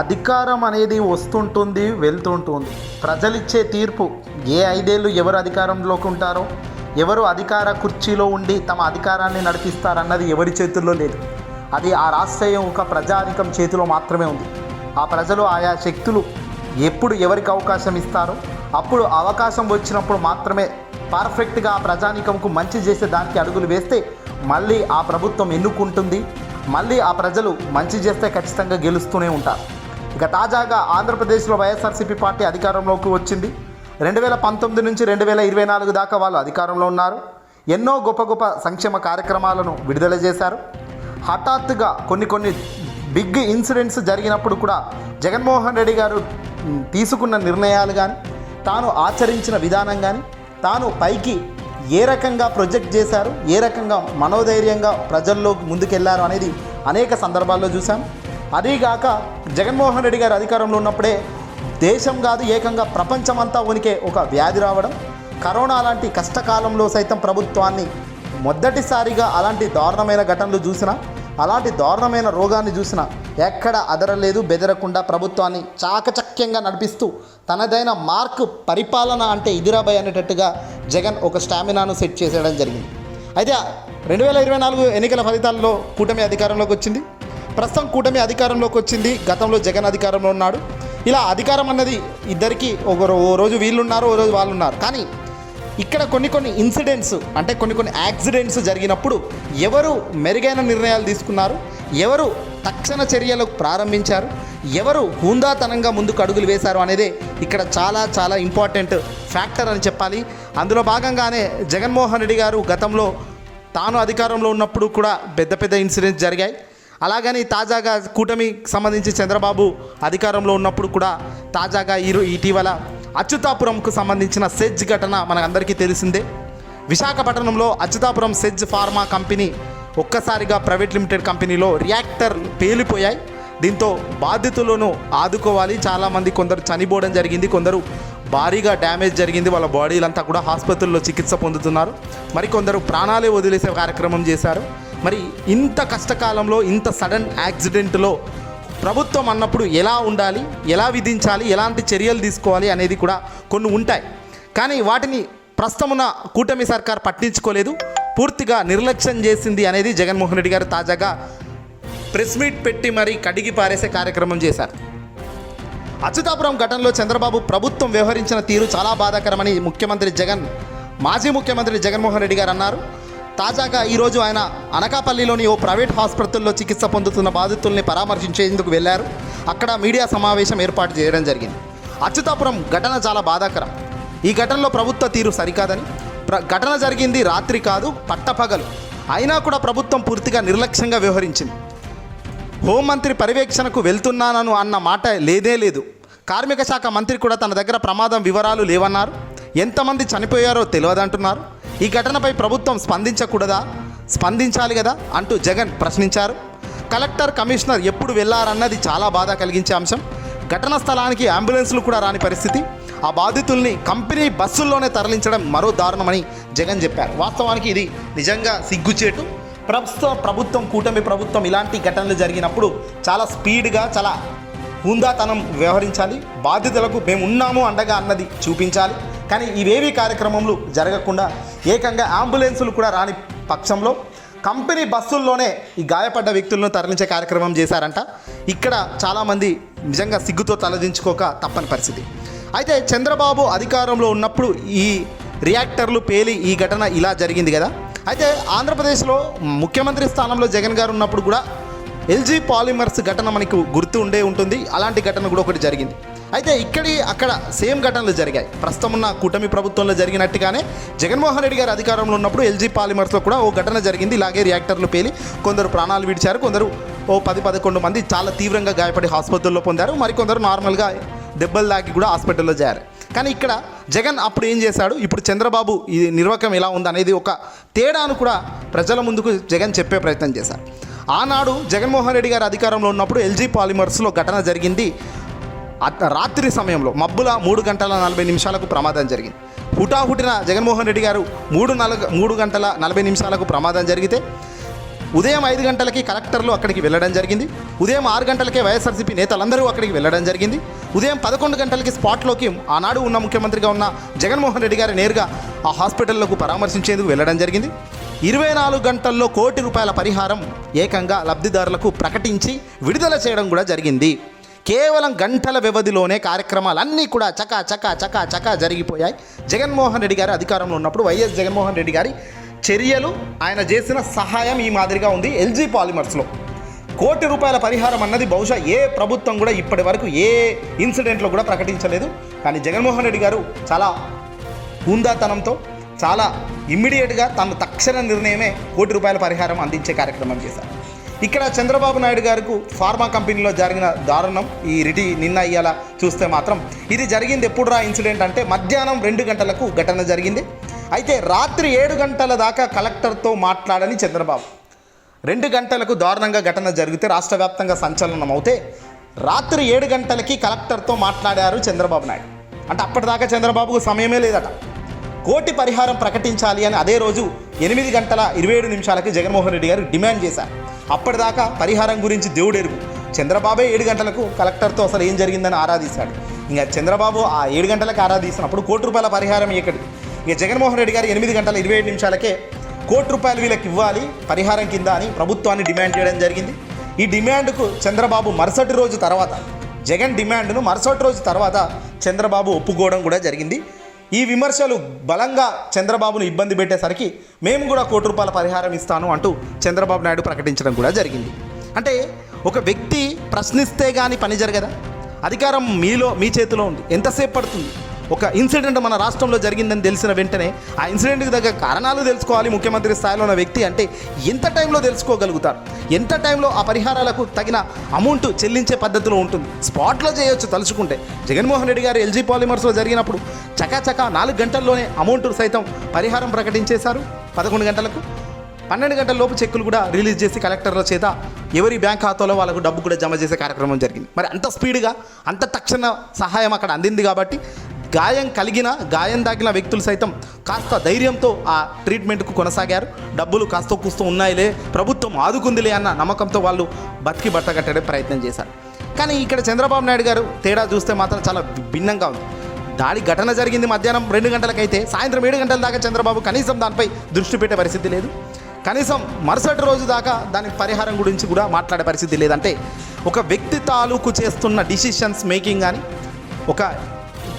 అధికారం అనేది వస్తుంటుంది వెళ్తుంటుంది. ప్రజలిచ్చే తీర్పు ఏ ఐదేళ్ళు ఎవరు అధికారంలోకి ఉంటారో ఎవరు అధికార కుర్చీలో ఉండి తమ అధికారాన్ని నడిపిస్తారన్నది ఎవరి చేతుల్లో లేదు. అది ఆ రాష్ట్ర ఒక ప్రజాధికం చేతిలో మాత్రమే ఉంది. ఆ ప్రజలు ఆయా శక్తులు ఎప్పుడు ఎవరికి అవకాశం ఇస్తారో అప్పుడు అవకాశం వచ్చినప్పుడు మాత్రమే పర్ఫెక్ట్గా ఆ ప్రజానికంకు మంచి చేసే దానికి అడుగులు వేస్తే మళ్ళీ ఆ ప్రభుత్వం ఎన్నుకుంటుంది మళ్ళీ ఆ ప్రజలు మంచి చేస్తే ఖచ్చితంగా గెలుస్తూనే ఉంటారు. ఇక తాజాగా ఆంధ్రప్రదేశ్లో వైఎస్ఆర్సీపీ పార్టీ అధికారంలోకి వచ్చింది. రెండు వేల పంతొమ్మిది నుంచి రెండు వేల ఇరవై నాలుగు దాకా వాళ్ళు అధికారంలో ఉన్నారు. ఎన్నో గొప్ప గొప్ప సంక్షేమ కార్యక్రమాలను విడుదల చేశారు. హఠాత్తుగా కొన్ని కొన్ని బిగ్ ఇన్సిడెంట్స్ జరిగినప్పుడు కూడా జగన్మోహన్ రెడ్డి గారు తీసుకున్న నిర్ణయాలు కానీ తాను ఆచరించిన విధానం కానీ తాను పైకి ఏ రకంగా ప్రొజెక్ట్ చేశారు ఏ రకంగా మనోధైర్యంగా ప్రజల్లో ముందుకెళ్ళారు అనేది అనేక సందర్భాల్లో చూసాం అదీగాక జగన్మోహన్ రెడ్డి గారు అధికారంలో ఉన్నప్పుడే దేశం కాదు ఏకంగా ప్రపంచమంతా ఉనికే ఒక వ్యాధి రావడం కరోనా లాంటి కష్టకాలంలో సైతం ప్రభుత్వాన్ని మొదటిసారిగా అలాంటి దారుణమైన ఘటనలు చూసినా అలాంటి దారుణమైన రోగాన్ని చూసినా ఎక్కడ అదరలేదు బెదరకుండా ప్రభుత్వాన్ని చాకచక్యంగా నడిపిస్తూ తనదైన మార్క్ పరిపాలన అంటే ఇదిరాబాయ్ అనేటట్టుగా జగన్ ఒక స్టామినాను సెట్ చేసేయడం జరిగింది. అయితే రెండు వేల ఇరవై నాలుగు ఎన్నికల ఫలితాల్లో కూటమి అధికారంలోకి వచ్చింది. ప్రస్తుతం కూటమి అధికారంలోకి వచ్చింది. గతంలో జగన్ అధికారంలో ఉన్నాడు. ఇలా అధికారం అన్నది ఇద్దరికి ఒక ఓ రోజు వీళ్ళున్నారు ఓ రోజు వాళ్ళు ఉన్నారు కానీ ఇక్కడ కొన్ని కొన్ని ఇన్సిడెంట్స్ అంటే కొన్ని కొన్ని యాక్సిడెంట్స్ జరిగినప్పుడు ఎవరు మెరుగైన నిర్ణయాలు తీసుకున్నారు? ఎవరు తక్షణ చర్యలు ప్రారంభించారు? ఎవరు హుందాతనంగా ముందుకు అడుగులు వేశారు అనేదే ఇక్కడ చాలా చాలా ఇంపార్టెంట్ ఫ్యాక్టర్ అని చెప్పాలి. అందులో భాగంగానే జగన్మోహన్ రెడ్డి గారు గతంలో తాను అధికారంలో ఉన్నప్పుడు కూడా పెద్ద పెద్ద ఇన్సిడెంట్స్ జరిగాయి. అలాగని తాజాగా కూటమికి సంబంధించి చంద్రబాబు అధికారంలో ఉన్నప్పుడు కూడా తాజాగా ఈరు ఇటీవల అచ్యుతాపురంకు సంబంధించిన సెజ్ ఘటన మనందరికీ తెలిసిందే. విశాఖపట్నంలో అచ్యుతాపురం సెజ్ ఫార్మా కంపెనీ ఒక్కసారిగా ప్రైవేట్ లిమిటెడ్ కంపెనీలో రియాక్టర్ పేలిపోయాయి. దీంతో బాధితులను ఆదుకోవాలి. చాలామంది కొందరు చనిపోవడం జరిగింది. కొందరు భారీగా డ్యామేజ్ జరిగింది. వాళ్ళ బాడీలంతా కూడా ఆసుపత్రుల్లో చికిత్స పొందుతున్నారు. మరి కొందరు ప్రాణాలే వదిలేసే కార్యక్రమం చేశారు. మరి ఇంత కష్టకాలంలో ఇంత సడన్ యాక్సిడెంట్లో ప్రభుత్వం అన్నప్పుడు ఎలా ఉండాలి ఎలా విధించాలి ఎలాంటి చర్యలు తీసుకోవాలి అనేది కూడా కొన్ని ఉంటాయి. కానీ వాటిని ప్రస్తుతమున్న కూటమి సర్కార్ పట్టించుకోలేదు. పూర్తిగా నిర్లక్ష్యం చేసింది అనేది జగన్మోహన్ రెడ్డి గారు తాజాగా ప్రెస్ మీట్ పెట్టి మరీ కడిగి పారేసే కార్యక్రమం చేశారు. అచ్యుతాపురం ఘటనలో చంద్రబాబు ప్రభుత్వం వ్యవహరించిన తీరు చాలా బాధాకరమని ముఖ్యమంత్రి జగన్ మాజీ ముఖ్యమంత్రి జగన్మోహన్ రెడ్డి గారు అన్నారు. తాజాగా ఈరోజు ఆయన అనకాపల్లిలోని ఓ ప్రైవేట్ ఆసుపత్రుల్లో చికిత్స పొందుతున్న బాధితుల్ని పరామర్శించేందుకు వెళ్ళారు. అక్కడ మీడియా సమావేశం ఏర్పాటు చేయడం జరిగింది. అచ్యుతాపురం ఘటన చాలా బాధాకరం. ఈ ఘటనలో ప్రభుత్వ తీరు సరికాదని ప్ర ఘటన జరిగింది రాత్రి కాదు పట్టపగలు. అయినా కూడా ప్రభుత్వం పూర్తిగా నిర్లక్ష్యంగా వ్యవహరించింది. హోంమంత్రి పర్యవేక్షణకు వెళ్తున్నానను అన్న మాట లేదే లేదు. కార్మిక శాఖ మంత్రి కూడా తన దగ్గర ప్రమాదం వివరాలు లేవన్నారు. ఎంతమంది చనిపోయారో తెలియదంటున్నారు. ఈ ఘటనపై ప్రభుత్వం స్పందించకూడదా? స్పందించాలి కదా? అంటూ జగన్ ప్రశ్నించారు. కలెక్టర్ కమిషనర్ ఎప్పుడు వెళ్ళారన్నది చాలా బాధ కలిగించే అంశం. ఘటన స్థలానికి అంబులెన్స్లు కూడా రాని పరిస్థితి. ఆ బాధితుల్ని కంపెనీ బస్సుల్లోనే తరలించడం మరో దారుణమని జగన్ చెప్పారు. వాస్తవానికి ఇది నిజంగా సిగ్గుచేటు. ప్రస్తుత ప్రభుత్వం కూటమి ప్రభుత్వం ఇలాంటి ఘటనలు జరిగినప్పుడు చాలా స్పీడ్గా చాలా హుందాతనం వ్యవహరించాలి. బాధితులకు మేము ఉన్నాము అండగా అన్నది చూపించాలి. కానీ ఇవేవి కార్యక్రమంలో జరగకుండా ఏకంగా అంబులెన్సులు కూడా రాని పక్షంలో కంపెనీ బస్సుల్లోనే ఈ గాయపడ్డ వ్యక్తులను తరలించే కార్యక్రమం చేశారంట. ఇక్కడ చాలామంది నిజంగా సిగ్గుతో తలదించుకోక తప్పని పరిస్థితి. అయితే చంద్రబాబు అధికారంలో ఉన్నప్పుడు ఈ రియాక్టర్లు పేలి ఈ ఘటన ఇలా జరిగింది కదా. అయితే ఆంధ్రప్రదేశ్లో ముఖ్యమంత్రి స్థానంలో జగన్ గారు ఉన్నప్పుడు కూడా ఎల్జీ పాలిమర్స్ ఘటన మనకు గుర్తు ఉండే ఉంటుంది. అలాంటి ఘటన కూడా ఒకటి జరిగింది. అయితే ఇక్కడి అక్కడ సేమ్ ఘటనలు జరిగాయి. ప్రస్తుతం ఉన్న కూటమి ప్రభుత్వంలో జరిగినట్టుగానే జగన్మోహన్ రెడ్డి గారు అధికారంలో ఉన్నప్పుడు ఎల్జీ పాలిమర్స్లో కూడా ఓ ఘటన జరిగింది. ఇలాగే రియాక్టర్లు పేలి కొందరు ప్రాణాలు విడిచారు. కొందరు ఓ పది పదకొండు మంది చాలా తీవ్రంగా గాయపడి హాస్పిటల్లో పొందారు. మరికొందరు నార్మల్గా దెబ్బలు దాకి కూడా హాస్పిటల్లో చేరారు కానీ ఇక్కడ జగన్ అప్పుడు ఏం చేశాడు? ఇప్పుడు చంద్రబాబు ఈ నిర్వాకం ఎలా ఉందనేది ఒక తేడాను కూడా ప్రజల ముందుకు జగన్ చెప్పే ప్రయత్నం చేశారు. ఆనాడు జగన్మోహన్ రెడ్డి గారు అధికారంలో ఉన్నప్పుడు ఎల్జీ పాలిమర్స్లో ఘటన జరిగింది. రాత్రి సమయంలో మబ్బుల మూడు గంటల నలభై నిమిషాలకు ప్రమాదం జరిగింది. హుటాహుటిన జగన్మోహన్ రెడ్డి గారు మూడు నలగ మూడు గంటల నలభై నిమిషాలకు ప్రమాదం జరిగితే ఉదయం ఐదు గంటలకి కలెక్టర్లు అక్కడికి వెళ్ళడం జరిగింది. ఉదయం ఆరు గంటలకే వైఎస్ఆర్సీపీ నేతలందరూ అక్కడికి వెళ్ళడం జరిగింది. ఉదయం పదకొండు గంటలకి స్పాట్లోకి ఆనాడు ఉన్న ముఖ్యమంత్రిగా ఉన్న జగన్మోహన్ రెడ్డి గారు నేరుగా ఆ హాస్పిటల్లోకి పరామర్శించేందుకు వెళ్ళడం జరిగింది. ఇరవై నాలుగు గంటల్లో కోటి రూపాయల పరిహారం ఏకంగా లబ్ధిదారులకు ప్రకటించి విడుదల చేయడం కూడా జరిగింది. కేవలం గంటల వ్యవధిలోనే కార్యక్రమాలన్నీ కూడా చకా చకా చకా చకా జరిగిపోయాయి. జగన్మోహన్ రెడ్డి గారు అధికారంలో ఉన్నప్పుడు వైఎస్ జగన్మోహన్ రెడ్డి గారి చర్యలు ఆయన చేసిన సహాయం ఈ మాదిరిగా ఉంది ఎల్జీ పాలిమర్స్లో. కోటి రూపాయల పరిహారం అన్నది బహుశా ఏ ప్రభుత్వం కూడా ఇప్పటి వరకు ఏ ఇన్సిడెంట్లో కూడా ప్రకటించలేదు. కానీ జగన్మోహన్ రెడ్డి గారు చాలా హుందాతనంతో చాలా ఇమ్మీడియట్గా తన తక్షణ నిర్ణయమే కోటి రూపాయల పరిహారం అందించే కార్యక్రమం చేశారు. ఇక్కడ చంద్రబాబు నాయుడు గారికి ఫార్మా కంపెనీలో జరిగిన దారుణం. ఈ రిటి నిన్న అయ్యేలా చూస్తే మాత్రం ఇది జరిగింది ఎప్పుడు రా ఇన్సిడెంట్ అంటే మధ్యాహ్నం రెండు గంటలకు ఘటన జరిగింది. అయితే రాత్రి ఏడు గంటల దాకా కలెక్టర్తో మాట్లాడని చంద్రబాబు. రెండు గంటలకు దారుణంగా ఘటన జరిగితే రాష్ట్ర వ్యాప్తంగా సంచలనం అవుతే రాత్రి ఏడు గంటలకి కలెక్టర్తో మాట్లాడారు చంద్రబాబు నాయుడు. అంటే అప్పటిదాకా చంద్రబాబుకు సమయమే లేదట. కోటి పరిహారం ప్రకటించాలి అని అదే రోజు ఎనిమిది గంటల ఇరవై ఏడు నిమిషాలకి జగన్మోహన్ రెడ్డి గారు డిమాండ్ చేశారు. అప్పటిదాకా పరిహారం గురించి దేవుడెరుగు. చంద్రబాబే ఏడు గంటలకు కలెక్టర్తో అసలు ఏం జరిగిందని ఆరాధిస్తాడు. ఇంకా చంద్రబాబు ఆ ఏడు గంటలకు ఆరాధిస్తున్నప్పుడు కోటి రూపాయల పరిహారం ఎక్కడి ఇక జగన్మోహన్ రెడ్డి గారు ఎనిమిది గంటల ఇరవై ఏడు నిమిషాలకే కోటి రూపాయలు వీళ్ళకి ఇవ్వాలి పరిహారం కింద అని ప్రభుత్వాన్ని డిమాండ్ చేయడం జరిగింది. ఈ డిమాండ్కు చంద్రబాబు మరుసటి రోజు తర్వాత జగన్ డిమాండ్ను మరుసటి రోజు తర్వాత చంద్రబాబు ఒప్పుకోవడం కూడా జరిగింది. ఈ విమర్శలు బలంగా చంద్రబాబును ఇబ్బంది పెట్టేసరికి మేము కూడా కోటి రూపాయల పరిహారం ఇస్తాను అంటూ చంద్రబాబు నాయుడు ప్రకటించడం కూడా జరిగింది. అంటే ఒక వ్యక్తి ప్రశ్నిస్తే కానీ పని జరగదా? అధికారం మీలో మీ చేతిలో ఉంది. ఎంతసేపు పడుతుంది? ఒక ఇన్సిడెంట్ మన రాష్ట్రంలో జరిగిందని తెలిసిన వెంటనే ఆ ఇన్సిడెంట్కి తగ్గ కారణాలు తెలుసుకోవాలి ముఖ్యమంత్రి స్థాయిలో ఉన్న వ్యక్తి అంటే ఎంత టైంలో తెలుసుకోగలుగుతారు? ఎంత టైంలో ఆ పరిహారాలకు తగిన అమౌంట్ చెల్లించే పద్ధతిలో ఉంటుంది? స్పాట్లో చేయొచ్చు తలుచుకుంటే. జగన్మోహన్ రెడ్డి గారు ఎల్జీ పాలిమర్స్లో జరిగినప్పుడు చకాచకా నాలుగు గంటల్లోనే అమౌంట్ సైతం పరిహారం ప్రకటించేశారు. పదకొండు గంటలకు. పన్నెండు గంటల లోపు చెక్కులు కూడా రిలీజ్ చేసి కలెక్టర్ల చేత ఎవరి బ్యాంక్ ఖాతాలో వాళ్ళకు డబ్బు కూడా జమ చేసే కార్యక్రమం జరిగింది. మరి అంత స్పీడ్గా అంత తక్షణ సహాయం అక్కడ అందింది కాబట్టి గాయం కలిగిన గాయం దాగిన వ్యక్తులు సైతం కాస్త ధైర్యంతో ఆ ట్రీట్మెంట్కు కొనసాగారు. డబ్బులు కాస్త కూస్తూ ఉన్నాయిలే ప్రభుత్వం ఆదుకుందిలే అన్న నమ్మకంతో వాళ్ళు బతికి బట్టగట్టడే ప్రయత్నం చేశారు. కానీ ఇక్కడ చంద్రబాబు నాయుడు గారు తేడా చూస్తే మాత్రం చాలా భిన్నంగా ఉంది. దాడి ఘటన జరిగింది మధ్యాహ్నం రెండు గంటలకైతే సాయంత్రం ఏడు గంటల దాకా చంద్రబాబు కనీసం దానిపై దృష్టి పెట్టే పరిస్థితి లేదు. కనీసం మరుసటి రోజు దాకా దాని పరిహారం గురించి కూడా మాట్లాడే పరిస్థితి లేదంటే ఒక వ్యక్తి తాలూకు చేస్తున్న డిసిషన్స్ మేకింగ్ కానీ ఒక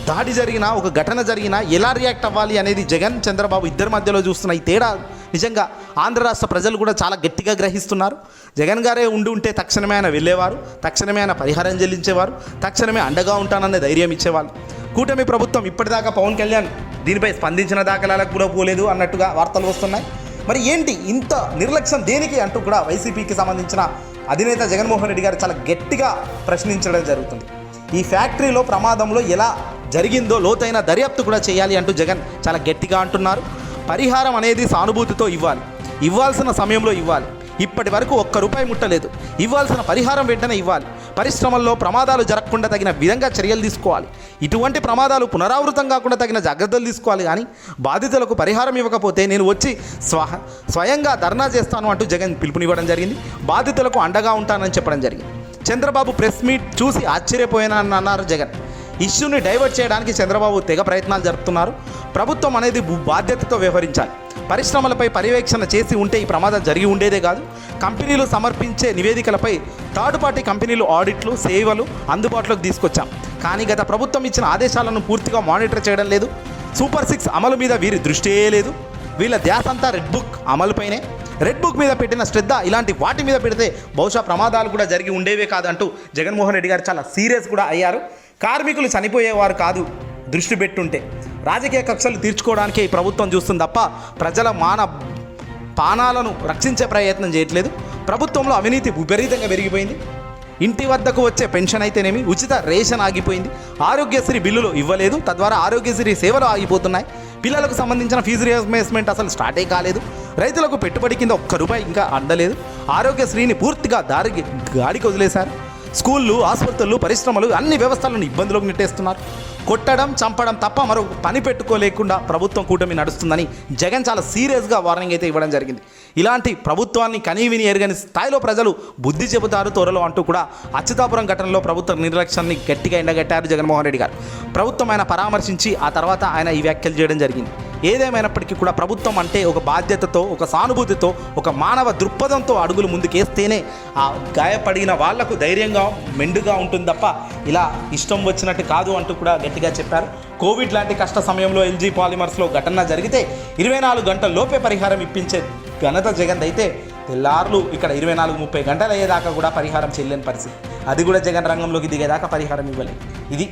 దాడి జరిగినా ఒక ఘటన జరిగినా ఎలా రియాక్ట్ అవ్వాలి అనేది జగన్ చంద్రబాబు ఇద్దరి మధ్యలో చూస్తున్న ఈ తేడా నిజంగా ఆంధ్ర రాష్ట్ర ప్రజలు కూడా చాలా గట్టిగా గ్రహిస్తున్నారు. జగన్ గారే ఉండి ఉంటే తక్షణమే ఆయన వెళ్ళేవారు తక్షణమే ఆయన పరిహారం చెల్లించేవారు తక్షణమే అండగా ఉంటాననే ధైర్యం ఇచ్చేవాళ్ళు. కూటమి ప్రభుత్వం ఇప్పటిదాకా పవన్ కళ్యాణ్ దీనిపై స్పందించిన దాఖలాలకు కూడా పోలేదు అన్నట్టుగా వార్తలు వస్తున్నాయి. మరి ఏంటి ఇంత నిర్లక్ష్యం దేనికి అంటూ కూడా వైసీపీకి సంబంధించిన అధినేత జగన్మోహన్ రెడ్డి గారు చాలా గట్టిగా ప్రశ్నించడం జరుగుతుంది. ఈ ఫ్యాక్టరీలో ప్రమాదంలో ఎలా జరిగిందో లోతైన దర్యాప్తు కూడా చేయాలి అంటూ జగన్ చాలా గట్టిగా అంటున్నారు. పరిహారం అనేది సానుభూతితో ఇవ్వాలి. ఇవ్వాల్సిన సమయంలో ఇవ్వాలి. ఇప్పటి వరకు ఒక్క రూపాయి ముట్టలేదు. ఇవ్వాల్సిన పరిహారం వెంటనే ఇవ్వాలి. పరిశ్రమల్లో ప్రమాదాలు జరగకుండా తగిన విధంగా చర్యలు తీసుకోవాలి. ఇటువంటి ప్రమాదాలు పునరావృతం కాకుండా తగిన జాగ్రత్తలు తీసుకోవాలి. కానీ బాధితులకు పరిహారం ఇవ్వకపోతే నేను వచ్చి స్వ స్వయంగా ధర్నా చేస్తాను అంటూ జగన్ పిలుపునివ్వడం జరిగింది. బాధితులకు అండగా ఉంటానని చెప్పడం జరిగింది. చంద్రబాబు ప్రెస్ మీట్ చూసి ఆశ్చర్యపోయానని అన్నారు జగన్. ఇష్యూని డైవర్ట్ చేయడానికి చంద్రబాబు తెగ ప్రయత్నాలు జరుపుతున్నారు. ప్రభుత్వం అనేది బాధ్యతతో వ్యవహరించాలి. పరిశ్రమలపై పర్యవేక్షణ చేసి ఉంటే ఈ ప్రమాదం జరిగి ఉండేదే కాదు. కంపెనీలు సమర్పించే నివేదికలపై థర్డ్ పార్టీ కంపెనీలు ఆడిట్లు సేవలు అందుబాటులోకి తీసుకొచ్చాం. కానీ గత ప్రభుత్వం ఇచ్చిన ఆదేశాలను పూర్తిగా మానిటర్ చేయడం లేదు. సూపర్ సిక్స్ అమలు మీద వీరి దృష్టే లేదు. వీళ్ళ ధ్యాస అంతా రెడ్ బుక్ అమలుపైనే రెడ్ బుక్ మీద పెట్టిన శ్రద్ధ ఇలాంటి వాటి మీద పెడితే బహుశా ప్రమాదాలు కూడా జరిగి ఉండేవే కాదంటూ జగన్మోహన్ రెడ్డి గారు చాలా సీరియస్ కూడా అయ్యారు. కార్మికులు చనిపోయేవారు కాదు దృష్టి పెట్టుంటే. రాజకీయ కక్షలు తీర్చుకోవడానికే ఈ ప్రభుత్వం చూస్తుంది తప్ప ప్రజల మాన పానాలను రక్షించే ప్రయత్నం చేయట్లేదు. ప్రభుత్వంలో అవినీతి విపరీతంగా పెరిగిపోయింది. ఇంటి వద్దకు వచ్చే పెన్షన్ అయితేనేమి ఉచిత రేషన్ ఆగిపోయింది. ఆరోగ్యశ్రీ బిల్లులు ఇవ్వలేదు. తద్వారా ఆరోగ్యశ్రీ సేవలు ఆగిపోతున్నాయి. పిల్లలకు సంబంధించిన ఫీజు రియంబర్స్మెంట్ అసలు స్టార్టే కాలేదు. రైతులకు పెట్టుబడి కింద ఒక్క రూపాయి ఇంకా అందలేదు. ఆరోగ్యశ్రీని పూర్తిగా దారి గాడికి వదిలేశారు. స్కూళ్ళు ఆసుపత్రులు పరిశ్రమలు అన్ని వ్యవస్థలను ఇబ్బందులకు నెట్టేస్తున్నారు. కొట్టడం చంపడం తప్ప మరో పని పెట్టుకోలేకుండా ప్రభుత్వం కూటమి నడుస్తుందని జగన్ చాలా సీరియస్గా వార్నింగ్ అయితే ఇవ్వడం జరిగింది. ఇలాంటి ప్రభుత్వాన్ని కనీవిని ఎరగని స్థాయిలో ప్రజలు బుద్ధి చెబుతారు త్వరలో అంటూ కూడా అచ్యుతాపురం ఘటనలో ప్రభుత్వ నిర్లక్ష్యాన్ని గట్టిగా ఎండగట్టారు జగన్మోహన్ రెడ్డి గారు. ప్రభుత్వం ఆయన పరామర్శించి ఆ తర్వాత ఆయన ఈ వ్యాఖ్యలు చేయడం జరిగింది. ఏదేమైనప్పటికీ కూడా ప్రభుత్వం అంటే ఒక బాధ్యతతో ఒక సానుభూతితో ఒక మానవ దృక్పథంతో అడుగులు ముందుకేస్తేనే ఆ గాయపడిన వాళ్ళకు ధైర్యంగా మెండుగా ఉంటుంది తప్ప ఇలా ఇష్టం వచ్చినట్టు కాదు అంటూ కూడా గట్టిగా చెప్పారు. కోవిడ్ లాంటి కష్ట సమయంలో ఎల్జీ పాలిమర్స్లో ఘటన జరిగితే ఇరవై నాలుగు గంటల లోపే పరిహారం ఇప్పించే ఘనత జగన్ అయితే తెల్లార్లు ఇక్కడ ఇరవై నాలుగు ముప్పై గంటలు అయ్యేదాకా కూడా పరిహారం చెల్లేని పరిస్థితి. అది కూడా జగన్ రంగంలోకి దిగేదాకా పరిహారం ఇవ్వలేదు. ఇది